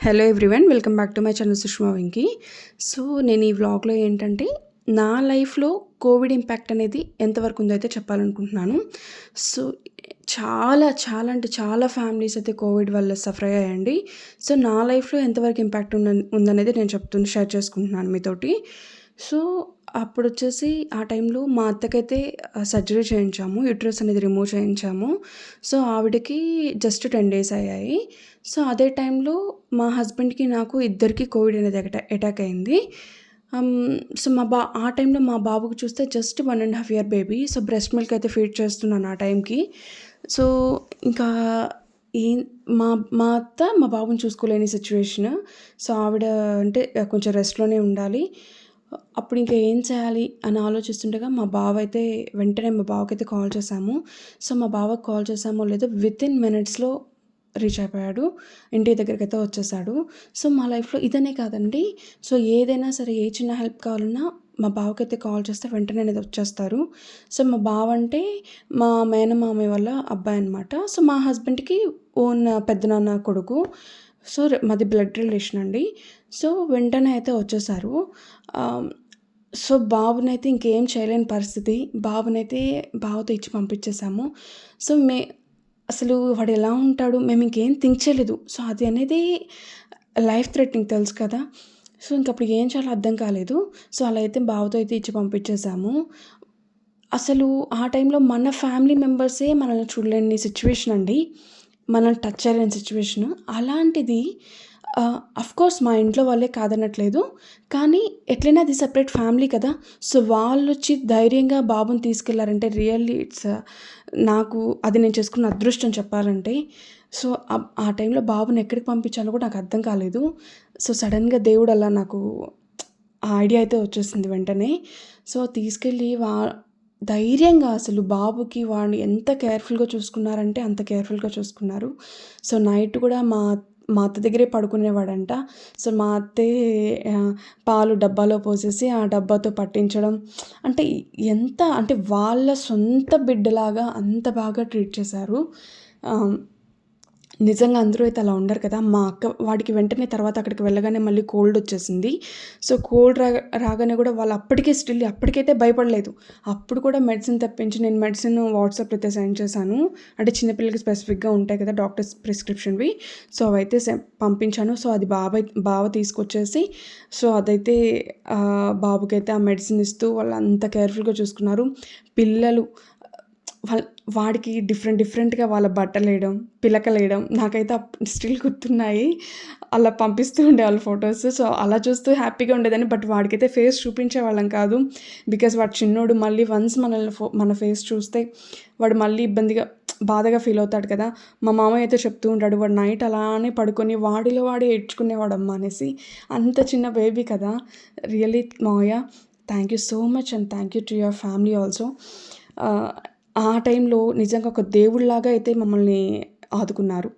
Hello everyone welcome back to my channel Sushma Venki so నేను ఈ వ్లాగ్లో ఏంటంటే నా లైఫ్లో కోవిడ్ ఇంపాక్ట్ అనేది ఎంతవరకు ఉందో అయితే చెప్పాలనుకుంటున్నాను. సో చాలా చాలా అంటే చాలా ఫ్యామిలీస్ అయితే కోవిడ్ వల్ల సఫర్ అయ్యాయండి. సో నా లైఫ్లో ఎంతవరకు ఇంపాక్ట్ ఉంద ఉందనేది నేను చెప్తున్నా షేర్ చేసుకుంటున్నాను మీతోటి. సో అప్పుడు వచ్చేసి ఆ టైంలో మా అత్తకైతే సర్జరీ చేయించాము. యూట్రస్ అనేది రిమూవ్ చేయించాము. సో ఆవిడకి జస్ట్ టెన్ డేస్ అయ్యాయి. సో అదే టైంలో మా హస్బెండ్కి నాకు ఇద్దరికి కోవిడ్ అనేది అటాక్ అయింది. సో మా బా ఆ టైంలో మా బాబుకి చూస్తే just one and half year baby. So breast milk అయితే ఫీడ్ చేస్తున్నాను ఆ టైంకి. సో ఇంకా ఏం మా మా అత్త మా బాబుని చూసుకోలేని సిచ్యువేషన్. సో ఆవిడ అంటే కొంచెం రెస్ట్లోనే ఉండాలి. అప్పుడు ఇంకా ఏం చేయాలి అని ఆలోచిస్తుండగా మా బావ అయితే వెంటనే మా బావకైతే కాల్ చేశాము. సో మా బావకి కాల్ చేసామో లేదో విత్ ఇన్ మినిట్స్లో రీచ్ అయిపోయాడు. ఇంటి దగ్గరికి అయితే వచ్చేసాడు. సో మా లైఫ్లో ఇదనే కాదండి. సో ఏదైనా సరే ఏ చిన్న హెల్ప్ కావాలన్నా మా బావకైతే కాల్ చేస్తే వెంటనే అనేది వచ్చేస్తారు. సో మా బావ అంటే మా మేనమామయ్య వాళ్ళ అబ్బాయి అనమాట సో మా హస్బెండ్కి ఓన్ పెద్దనాన్న కొడుకు. సో మాది బ్లడ్ రిలేషన్ అండి. సో వెంటనే అయితే వచ్చేసారు. సో బాబునైతే ఇంకేం చేయలేని పరిస్థితి. బాబునైతే బావతో ఇచ్చి పంపించేసాము. సో మే అసలు వాడు ఎలా ఉంటాడు? మేము ఇంకేం థింక్ చేయలేదు. సో అది అనేది లైఫ్ థ్రెట్నింగ్ తెలుసు కదా. సో ఇంకప్పుడు ఏం చేయాలో అర్థం కాలేదు. సో అలా అయితే బావతో అయితే ఇచ్చి పంపించేసాము. అసలు ఆ టైంలో మన ఫ్యామిలీ మెంబర్సే మనల్ని చూడలేని సిచ్యువేషన్ అండి. మనం టచ్ చేయలేని సిచ్యువేషన్ అలాంటిది కోర్స్ మా ఇంట్లో వాళ్ళే కాదనట్లేదు. కానీ ఎట్లయినా అది సపరేట్ ఫ్యామిలీ కదా. సో వాళ్ళు వచ్చి ధైర్యంగా బాబుని తీసుకెళ్ళారంటే రియల్లీ ఇట్స్ నాకు అది నేను చేసుకున్న అదృష్టం చెప్పాలంటే. సో ఆ టైంలో బాబుని ఎక్కడికి పంపించాలో కూడా నాకు అర్థం కాలేదు. సో సడన్గా దేవుడు అలా నాకు ఆ ఐడియా అయితే వచ్చేసింది వెంటనే. సో తీసుకెళ్ళి వా ధైర్యంగా అసలు బాబుకి వాడిని ఎంత కేర్ఫుల్గా చూసుకున్నారంటే అంత కేర్ఫుల్గా చూసుకున్నారు. సో నైట్ కూడా మా మా అత్త దగ్గరే పడుకునేవాడంట. సో మా అత్తే పాలు డబ్బాలో పోసేసి ఆ డబ్బాతో పట్టించడం. అంటే ఎంత అంటే వాళ్ళ సొంత బిడ్డలాగా అంత బాగా ట్రీట్ చేశారు. నిజంగా అందరూ అయితే అలా ఉండరు కదా. మా అక్క వాడికి వెంటనే తర్వాత అక్కడికి వెళ్ళగానే మళ్ళీ కోల్డ్ వచ్చేసింది. సో కోల్డ్ రా రాగానే కూడా వాళ్ళు అప్పటికే స్టిల్ అప్పటికైతే భయపడలేదు. అప్పుడు కూడా మెడిసిన్ తప్పించి నేను మెడిసిన్ వాట్సాప్ అయితే సెండ్ చేశాను. అంటే చిన్నపిల్లలకి స్పెసిఫిక్గా ఉంటాయి కదా డాక్టర్స్ ప్రిస్క్రిప్షన్వి సో అవైతే పంపించాను. సో అది బాబాయ్ బావ తీసుకొచ్చేసి సో అదైతే బాబుకైతే ఆ మెడిసిన్ ఇస్తూ వాళ్ళు అంత కేర్ఫుల్గా చూసుకున్నారు. పిల్లలు వాళ్ళ వాడికి డిఫరెంట్ డిఫరెంట్గా వాళ్ళ బట్టలు వేయడం పిలకలు వేయడం నాకైతే స్టిల్ గుర్తున్నాయి. అలా పంపిస్తూ ఉండేవాళ్ళు ఫొటోస్ సో అలా చూస్తూ హ్యాపీగా ఉండేదని బట్ వాడికైతే ఫేస్ చూపించే వాళ్ళం కాదు. బికాస్ వాడు చిన్నోడు మళ్ళీ వన్స్ మనల్ని మన ఫేస్ చూస్తే వాడు మళ్ళీ ఇబ్బందిగా బాధగా ఫీల్ అవుతాడు కదా. మా మామయ్య అయితే చెప్తూ ఉంటాడు వాడు నైట్ అలానే పడుకొని వాడిలో వాడే ఏడ్చుకునేవాడు అమ్మ అనేసి. అంత చిన్న బేబీ కదా. రియలీ మామయ్య thank you so much and thank you to your family also ఆ టైంలో నిజంగా ఒక దేవుళ్ళలాగా అయితే మమ్మల్ని ఆదుకున్నారు.